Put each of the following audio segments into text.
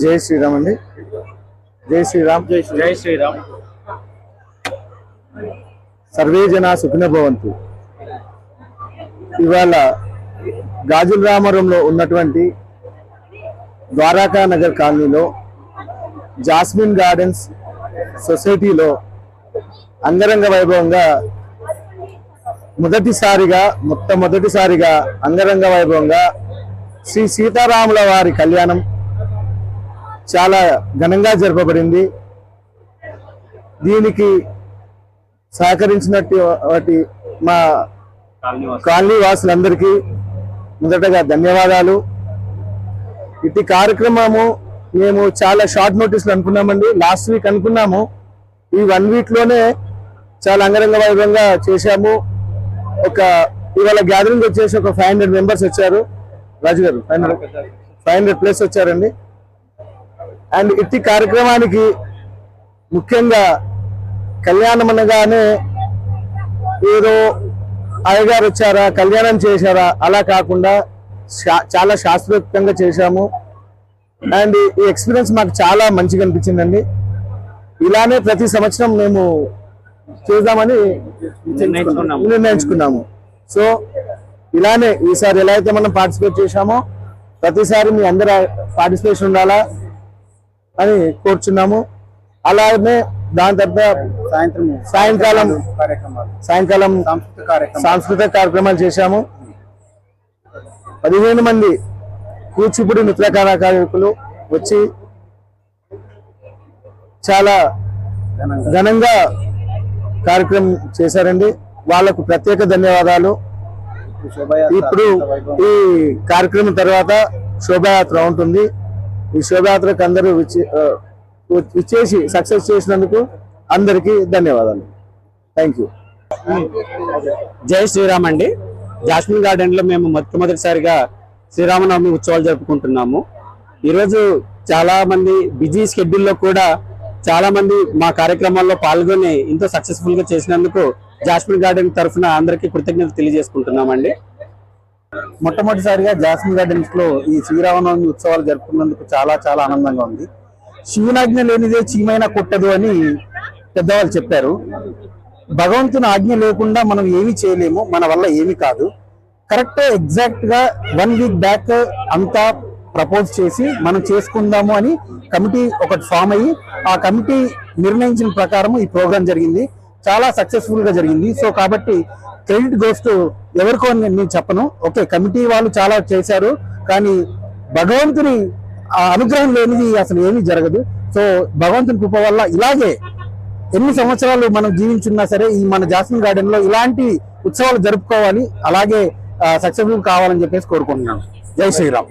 జై శ్రీరామ్ అండి. జై శ్రీరామ్. జై జై శ్రీరామ్. సర్వే జన సుఖిన భవంతు. ఇవాళ గాజుల రామవరంలో ఉన్నటువంటి ద్వారకా నగర్ కాలనీలో జాస్మిన్ గార్డెన్స్ సొసైటీలో అంగరంగ వైభవంగా మొదటిసారిగా మొట్టమొదటిసారిగా అంగరంగ వైభవంగా శ్రీ సీతారాముల వారి కళ్యాణం చాలా ఘనంగా జరపబడింది. దీనికి సహకరించినట్టు వాటి మా కాలనీ వాసులందరికీ మొదటగా ధన్యవాదాలు. ఇటు కార్యక్రమము మేము చాలా షార్ట్ నోటీస్లు అనుకున్నామండి. లాస్ట్ వీక్ అనుకున్నాము. ఈ వన్ వీక్లోనే చాలా అంగరంగ వైభవంగా చేశాము. ఒక ఇవాళ గ్యాదరింగ్ వచ్చేసి ఒక ఫైవ్ హండ్రెడ్ మెంబర్స్ వచ్చారు. రాజు గారు five hundred five hundred plus వచ్చారండి. అండ్ ఇట్టి కార్యక్రమానికి ముఖ్యంగా కళ్యాణం అనగానే ఏదో అయ్యగారు వచ్చారా కళ్యాణం చేశారా అలా కాకుండా చాలా శాస్త్రోక్తంగా చేశాము. అండ్ ఈ ఎక్స్పీరియన్స్ మాకు చాలా మంచిగా అనిపించిందండి. ఇలానే ప్రతి సంవత్సరం మేము చేద్దామని. నిర్ణయించుకున్నాము. సో ఇలానే ఈసారి ఎలా అయితే మనం పార్టిసిపేట్ చేశామో ప్రతిసారి మీ అందరి పార్టిసిపేషన్ ఉండాలా అని కోరుచున్నాము. అలానే దాని తర్వాత సాయంత్రం సాయంకాలం సాయంకాలం సాంస్కృతిక కార్యక్రమాలు. చేశాము. పదిహేను మంది కూచిపూడి నృత్య కళాకారులు వచ్చి చాలా ఘనంగా కార్యక్రమం చేశారండి. వాళ్ళకు ప్రత్యేక ధన్యవాదాలు. ఇప్పుడు. ఈ కార్యక్రమం తర్వాత శోభాయాత్ర ఉంటుంది. ఈ శోభాయాత్రకు అందరూ విచ్చేసి సక్సెస్ చేసినందుకు అందరికీ ధన్యవాదాలు. థ్యాంక్ యూ జై శ్రీరామ్ అండి. జాస్మిన్ గార్డెన్లో మేము మొట్టమొదటిసారిగా శ్రీరామనవమి ఉత్సవాలు జరుపుకుంటున్నాము. ఈరోజు చాలా మంది బిజీ షెడ్యూల్లో కూడా చాలా మంది మా కార్యక్రమాల్లో పాల్గొని ఎంతో సక్సెస్ఫుల్గా చేసినందుకు జాస్మిన్ గార్డెన్ తరఫున అందరికీ కృతజ్ఞతలు తెలియజేసుకుంటున్నామండి. మొట్టమొదటిసారిగా జాస్మిన్ గార్డెన్స్లో ఈ శ్రీరామనవమి ఉత్సవాలు జరుపుకున్నందుకు చాలా చాలా ఆనందంగా ఉంది. శివునాజ్ఞ లేనిదే చీమైనా కొట్టదు అని పెద్దవాళ్ళు చెప్పారు. భగవంతుని ఆజ్ఞ లేకుండా మనం ఏమీ చేయలేము మన వల్ల ఏమీ కాదు. కరెక్ట్ ఎగ్జాక్ట్గా వన్ వీక్ బ్యాక్ అంతా ప్రపోజ్ చేసి మనం చేసుకుందాము అని కమిటీ ఒకటి ఫామ్ అయ్యి ఆ కమిటీ నిర్ణయించిన ప్రకారం ఈ ప్రోగ్రామ్ జరిగింది. చాలా సక్సెస్ఫుల్గా జరిగింది. సో కాబట్టి క్రెడిట్ గోస్ టు ఎవరికో అని నేను చెప్పను. ఓకే కమిటీ వాళ్ళు చాలా చేశారు. కానీ భగవంతుని ఆ అనుగ్రహం లేనిది అసలు ఏమీ జరగదు. సో భగవంతుని కృప వల్ల ఇలాగే ఎన్ని సంవత్సరాలు మనం జీవించున్నా సరే ఈ మన జాస్మిన్ గార్డెన్లో ఇలాంటి ఉత్సవాలు జరుపుకోవాలి. అలాగే సక్సెస్ఫుల్ కావాలని చెప్పేసి కోరుకుంటున్నాను. జై శ్రీరామ్.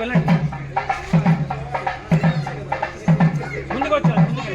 వెళ్ళండి వెళ్ళండి ముందుకు వచ్చారు ముందుకు